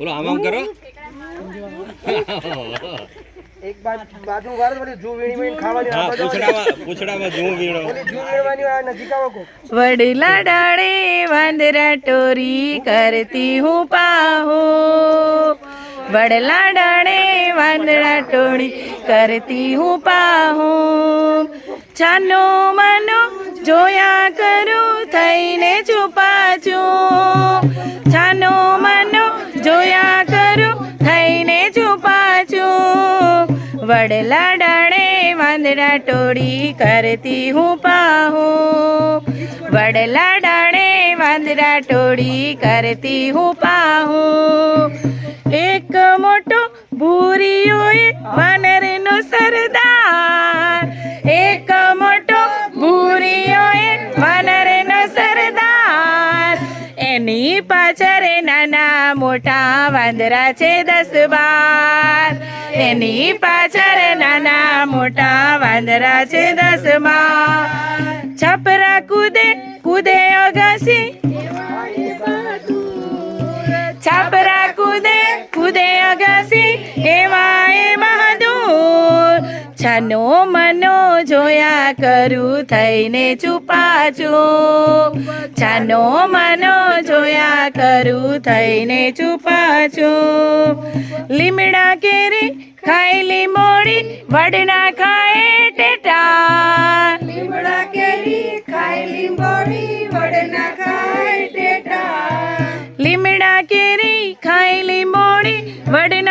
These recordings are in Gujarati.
બોલો આમ આમ કરો. એક બાજુ બાજુ વાર વળી જુ વીણી વીણી ખાવાની હા આ બાજુ પૂછડામાં પૂછડામાં વીણો. ઓલી જુ વીણવાની આ નજીક આવો કો. વડલા ડાળે વાંદરા ટોરી કરતી હું પાહો. વડલા ડાળે વાંદરા ટોળી કરતી હું પાહો. છાનો માનો જોયા કરું થઈને છુપાચું છાનો છુપાચું વડલા ડાળે વાંદરા ટોળી કરતી હું પાહો. વડલા ડાળે વાંદરા ટોળી કરતી હું પાહો. એક મોટો ભૂરીઓએ વાનરનો સરદાર. એક મોટો ભૂરીઓએ વાનરનો સરદાર. એની પાછળ મોટા વાંદરા છે દસ બાર. એની પાછળ નાના મોટા વાંદરા છે દસ બાર. છપરા કૂદે કૂદે અગાસી છાપરા કૂદે કૂદે અગાસી એવા એ બહાદુર છાનો મનો જોયા કરું થઈને છુપાચું છાનો મનો જોયા કરું થઈને છુપાચું લીમડા કેરી ખાયલી મોડી વડના ખાય ટેટા. લીમડા કેરી ખાયેલી મોડી વડના ખાય ટેટા. લીમડા કેરી ખાયેલી મોડી વડના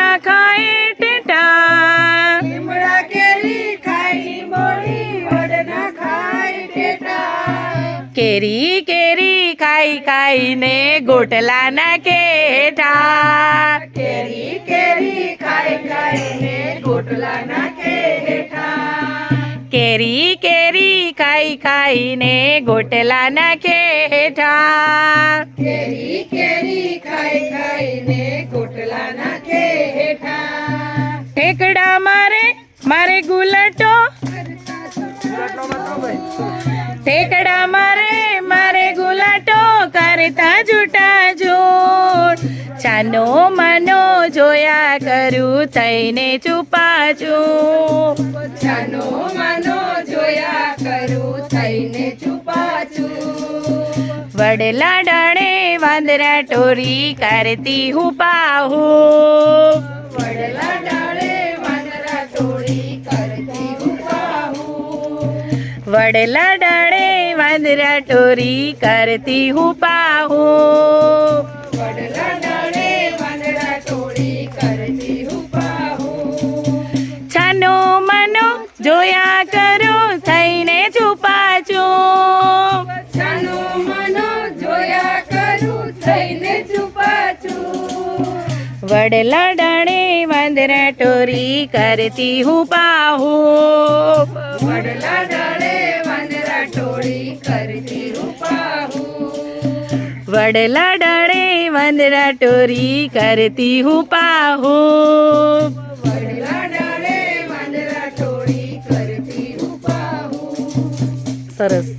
ખાઈને ગોટલાના કેઠા. કેરી કેરી ખાઈ ખાઈને ગોટલાના કેઠા. કેરી કેરી ખાઈ ખાઈને ગોટલાના કેઠા. કેરી કેરી ખાઈ ખાઈને ગોટલાના કેઠા. ઠેકડા મારે મારે ગુલટો. ઠેકડા મારે કરતા જૂટા જોડ ચાનો માનો જોયા કરું થઈને છુપાચું ચાનો માનો જોયા કરું થઈને હું પાહુ વડલા ડાણે વાંદરા ટોરી કરતી હું પાહુ. વડલા ડાળે વાંદરા ટોરી કરતી હું પાહુ. વડલા ડાળે વાંદરા ટોરી કરતી હું પાહુ. છાનો મનો જોયા કરો થઈને છુપાચો છાનો કરું થઈને છુપાચું વડલા ડાળે વાંદરા ટોરી કરતી હું પાહુ. વડલા વડલા ડાળે વાંદરા ટોરી કરતી હું પાહુ વડલા ડાળે વાંદરા ટોળી કરતી હું પાહુ સરસ